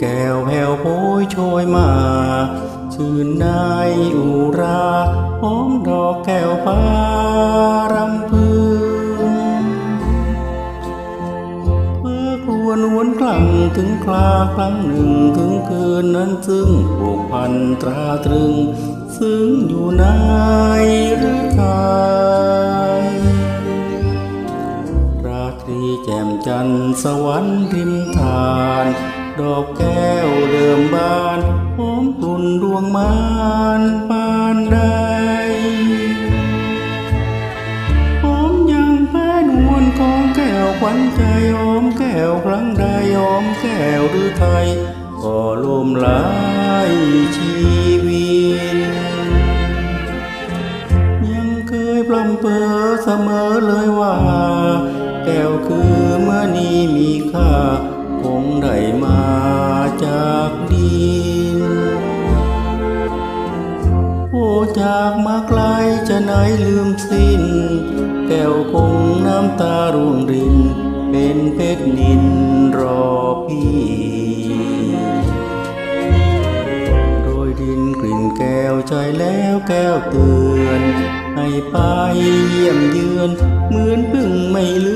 แก้วแผ่วโพยโชยมาชื่นนายอุราหอมดอกแก้วฟ้ารำพึงเมื่อครวนวนคลังถึงคราครั้งหนึ่งถึงคืนนั้นซึ่งผูกพันตราตรึง ซึ่งอยู่ในหรือไทยราตรีแจ่มจันทร์สวรรค์ริมทาน ดอกแก้วเริ่มบานหอมกลุ่นดวงมานปานใดหอมยังแพ้นวลของแก้วขวัญใจหอมแก้วครั้งใดหอมแก้วหรือไทยก็ลมหลายชีวิตยังเคยพลำเพอเสมอเลยว่า แก้วคือเมื่อนี้มีค่า คงได้มาจากดินโอ้จากมาไกลจะไหนลืมสิ้น แก้วคงน้ำตาร่วงริน เป็นเพชรนินรอพี่โรยดินกลิ่นแก้วใจแล้วแก้วเตือน ให้ไปเยี่ยมเยือน เหมือนพึ่งไม่ลื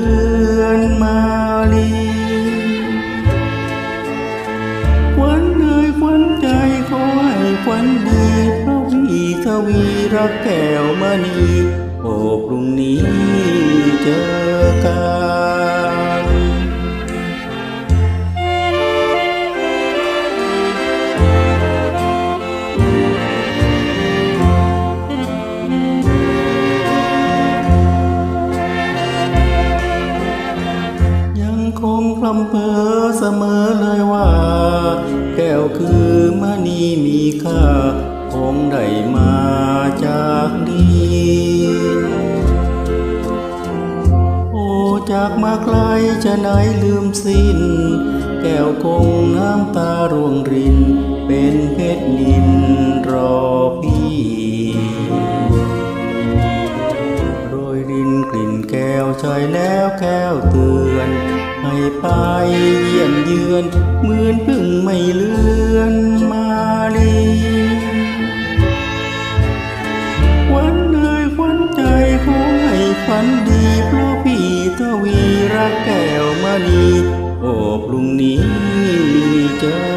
วันใจขอให้ควันดีพระพี่ทวีรักแก้วมณีโอ้พรุ่งนี้เจอกันยังคงพลำเพอเสมอเลยว่า วคือมณีมีค่าคงได้มาจากดินโอ้จากมาไกลจะไหนลืมสิ้น แก้วคงน้ำตาร่วงริน เป็นเพชรนินรอพี่โรยดินกลิ่นแก้วใจแล้วแก้วเตือนให้ไปเยี่ยมเยือนเหมือนพึ่งไม่เลื ท